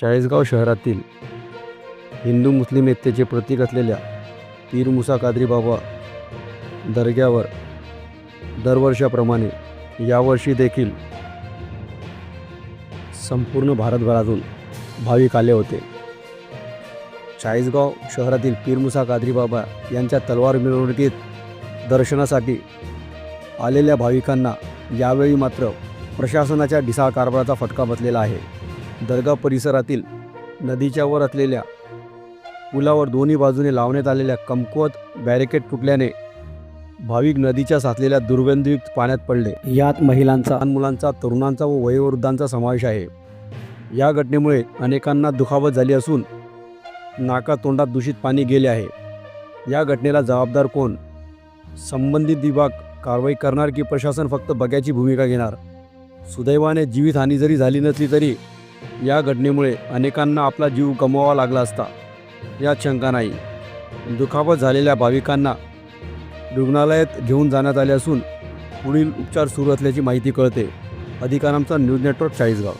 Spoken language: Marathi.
चाळीसगाव शहरातील हिंदू मुस्लिम एकतेचे प्रतीक असलेल्या पीर मुसा कादरी बाबा दर्ग्यावर दरवर्षाप्रमाणे यावर्षी देखील संपूर्ण भारतभरातून भाविक आले होते. चाळीसगाव शहरातील पीरमुसा कादरी बाबा यांच्या तलवार मिरवणुकीत दर्शनासाठी आलेल्या भाविकांना यावेळी मात्र प्रशासनाच्या ढिसाळ कारभाराचा फटका बसलेला आहे. दर्गा परिसरातील नदीच्या वर असलेल्या पुलावर दोन्ही बाजूने लावण्यात आलेल्या कमकुवत बॅरिकेड तुटल्याने भाविक नदीच्या साचलेल्या दुर्गंधीयुक्त पाण्यात पडले. यात महिलांचा लहान मुलांचा तरुणांचा व वयोवृद्धांचा समावेश आहे. या घटनेमुळे अनेकांना दुखापत झाली असून नाका तोंडात दूषित पाणी गेले आहे. या घटनेला जबाबदार कोण? संबंधित विभाग कारवाई करणार की प्रशासन फक्त बघ्याची भूमिका घेणार? सुदैवाने जीवितहानी जरी झाली नसली तरी या घटनेमुळे अनेकांना आपला जीव गमवावा लागला असता. यात शंका नाही. दुखापत झालेल्या भाविकांना रुग्णालयात घेऊन जाण्यात आले असून पुढील उपचार सुरू असल्याची माहिती कळते. अधिकारांचा न्यूज नेटवर्क चाळीसगाव.